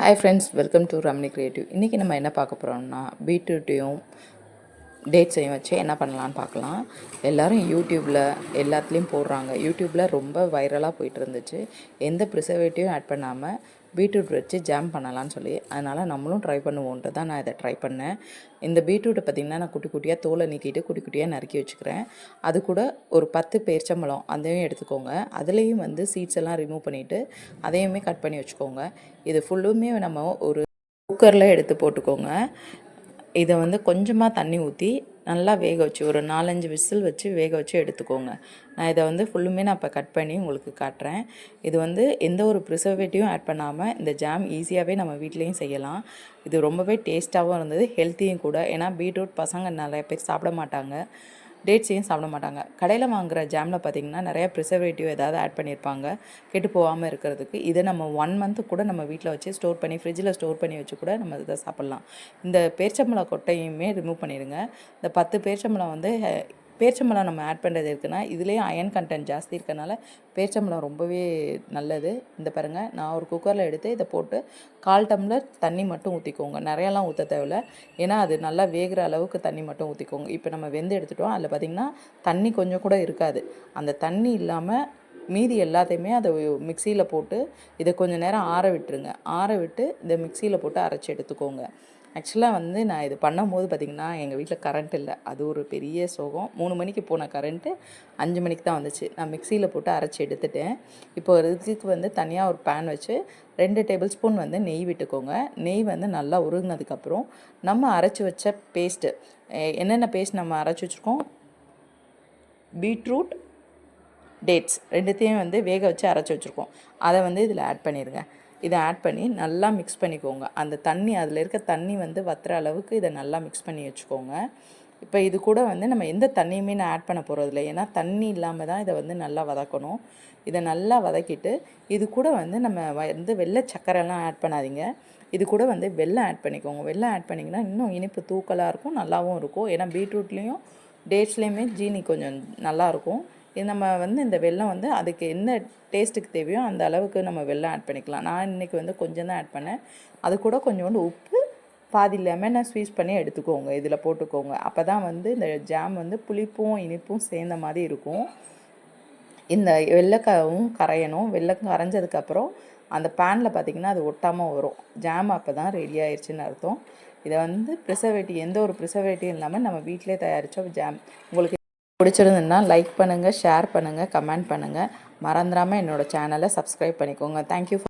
Hi friends welcome to Ramni creative இன்றைக்கி நம்ம என்ன பார்க்க போகிறோம்னா பீட்ரூட்டையும் டேட்ஸையும் வச்சு என்ன பண்ணலான்னு பார்க்கலாம். எல்லோரும் யூடியூப்பில் எல்லாத்துலேயும் போடுறாங்க. யூடியூப்பில் ரொம்ப வைரலாக போயிட்டு இருந்துச்சு எந்த ப்ரிசர்வேட்டிவும் ஆட் பண்ணாமல் பீட்ரூட் வச்சு ஜாம் பண்ணலான்னு சொல்லி. அதனால் நம்மளும் ட்ரை பண்ணுவோன்ட்டு தான் நான் இதை ட்ரை பண்ணேன். இந்த பீட்ரூட்டை பார்த்திங்கன்னா நான் குட்டி குட்டியாக தோலை நீக்கிட்டு குட்டி குட்டியாக நறுக்கி வச்சுக்கிறேன். அது கூட ஒரு பத்து பேர்ச்சம்பழம் அதையும் எடுத்துக்கோங்க. அதுலேயும் வந்து சீட்ஸ் எல்லாம் ரிமூவ் பண்ணிவிட்டு அதையுமே கட் பண்ணி வச்சுக்கோங்க. இது ஃபுல்லுமே நம்ம ஒரு குக்கரில் எடுத்து போட்டுக்கோங்க. இதை வந்து கொஞ்சமாக தண்ணி ஊற்றி நல்லா வேக வச்சு ஒரு நாலஞ்சு விசில் வச்சு வேக வச்சு எடுத்துக்கோங்க. நான் இதை வந்து ஃபுல்லுமே நான் இப்போ கட் பண்ணி உங்களுக்கு காட்டுறேன். இது வந்து எந்த ஒரு ப்ரிசர்வேட்டிவும் ஆட் பண்ணாமல் இந்த ஜாம் ஈஸியாகவே நம்ம வீட்லேயும் செய்யலாம். இது ரொம்பவே டேஸ்ட்டாகவும் இருந்தது ஹெல்த்தியும் கூட. ஏன்னா பீட்ரூட் பசங்க நிறைய பேர் சாப்பிட மாட்டாங்க. டேட்ஸையும் சாப்பிட மாட்டாங்க. கடையில் வாங்குகிற ஜாமில் பார்த்திங்கன்னா நிறைய ப்ரிசர்வேட்டிவ் ஏதாவது ஆட் பண்ணியிருப்பாங்க. கெட்டு போகாமல் இருக்கிறதுக்கு இதை நம்ம ஒன் மந்த்து கூட நம்ம வீட்டில் வச்சு ஸ்டோர் பண்ணி ஃப்ரிட்ஜில் ஸ்டோர் பண்ணி வச்சு கூட நம்ம இதை சாப்பிட்லாம். இந்த பேர்ச்சம்பழம் கொட்டையுமே ரிமூவ் பண்ணிடுங்க. இந்த பத்து பேர்ச்சம்பழம் வந்து பேர்ச்சம்பழம் நம்ம ஆட் பண்ணுறது இருக்குன்னா இதுலேயும் அயன் கண்டென்ட் ஜாஸ்தி இருக்கனால பேர்ச்சம்பழம் ரொம்பவே நல்லது. இந்த பாருங்கள் நான் ஒரு குக்கரில் எடுத்து இதை போட்டு கால் டம்ளர் தண்ணி மட்டும் ஊற்றிக்கோங்க நிறையாலாம் ஊற்ற தேவையில்ல. ஏன்னா அது நல்லா வேகிற அளவுக்கு தண்ணி மட்டும் ஊற்றிக்கோங்க இப்போ நம்ம வெந்து எடுத்துட்டோம் அதில் பார்த்திங்கன்னா தண்ணி கொஞ்சம் கூட இருக்காது. அந்த தண்ணி இல்லாமல் மீதி எல்லாத்தையுமே அதை மிக்சியில் போட்டு இதை கொஞ்சம் நேரம் ஆற விட்டுருங்க. ஆற விட்டு இந்த மிக்சியில் போட்டு அரைச்சி எடுத்துக்கோங்க. ஆக்சுவலாக வந்து நான் இது பண்ணும்போது பார்த்திங்கன்னா எங்கள் வீட்டில் கரண்ட் இல்லை. அது ஒரு பெரிய சோகம். மூணு மணிக்கு போன கரண்ட்டு அஞ்சு மணிக்கு தான் வந்துச்சு. நான் மிக்சியில் போட்டு அரைச்சி எடுத்துட்டேன். இப்போ ஒரு இதுக்கு வந்து தனியாக ஒரு பேன் வச்சு ரெண்டு டேபிள் ஸ்பூன் வந்து நெய் விட்டுக்கோங்க. நெய் வந்து நல்லா உருகினதுக்கப்புறம் நம்ம அரைச்சி வச்ச பேஸ்ட்டு என்னென்ன பேஸ்ட் நம்ம அரைச்சி வச்சுருக்கோம்? பீட்ரூட் டேட்ஸ் ரெண்டுத்தையும் வந்து வேக வச்சு அரைச்சி வச்சுருக்கோம். அதை வந்து இதில் ஆட் பண்ணிடுங்க இதை ஆட் பண்ணி நல்லா மிக்ஸ் பண்ணிக்கோங்க. அந்த தண்ணி அதில் இருக்க தண்ணி வந்து வத்துற அளவுக்கு இதை நல்லா மிக்ஸ் பண்ணி வச்சுக்கோங்க. இப்போ இது கூட வந்து நம்ம எந்த தண்ணியுமே நான் ஆட் பண்ண போகிறதில்ல ஏன்னா தண்ணி இல்லாமல் தான் இதை வந்து நல்லா வதக்கணும். இதை நல்லா வதக்கிட்டு இது கூட வந்து நம்ம வந்து வெள்ளை சக்கரைலாம் ஆட் பண்ணாதீங்க. இது கூட வந்து வெள்ளம் ஆட் பண்ணிக்கோங்க. வெள்ளம் ஆட் பண்ணிங்கன்னா இன்னும் இனிப்பு தூக்கலாக இருக்கும் நல்லாவும் இருக்கும். ஏன்னா பீட்ரூட்லேயும் டேட்ஸ்லேயுமே ஜீனி கொஞ்சம் நல்லாயிருக்கும் நம்ம வந்து இந்த வெள்ளம் வந்து அதுக்கு என்ன டேஸ்ட்டுக்கு தேவையோ அந்த அளவுக்கு நம்ம வெள்ளம் ஆட் பண்ணிக்கலாம். நான் இன்றைக்கி வந்து கொஞ்சம் தான் ஆட் பண்ணேன். அது கூட கொஞ்சோண்டு உப்பு பாதி லெமனை ஸ்வீஸ் பண்ணி எடுத்துக்கோங்க. இதில் போட்டுக்கோங்க. அப்போ தான் வந்து இந்த ஜாம் வந்து புளிப்பும் இனிப்பும் சேர்ந்த மாதிரி இருக்கும். இந்த வெள்ளைக்காவும் கரையணும். வெள்ளை கரைஞ்சதுக்கப்புறம் அந்த பேனில் பார்த்திங்கன்னா அது ஒட்டாமல் வரும். ஜாம் அப்போ தான் ரெடி ஆயிடுச்சுன்னு அர்த்தம். இதை வந்து ப்ரிசர்வேட்டிவ் எந்த ஒரு ப்ரிசர்வேட்டிவ் இல்லாமல் நம்ம வீட்டிலே தயாரித்த ஜாம் உங்களுக்கு பிடிச்சிருந்துன்னா லைக் பண்ணுங்கள் ஷேர் பண்ணுங்கள் கமெண்ட் பண்ணுங்கள் மறந்துடாமல் என்னோடய சேனலை சப்ஸ்கிரைப் பண்ணிக்கோங்க. தேங்க்யூ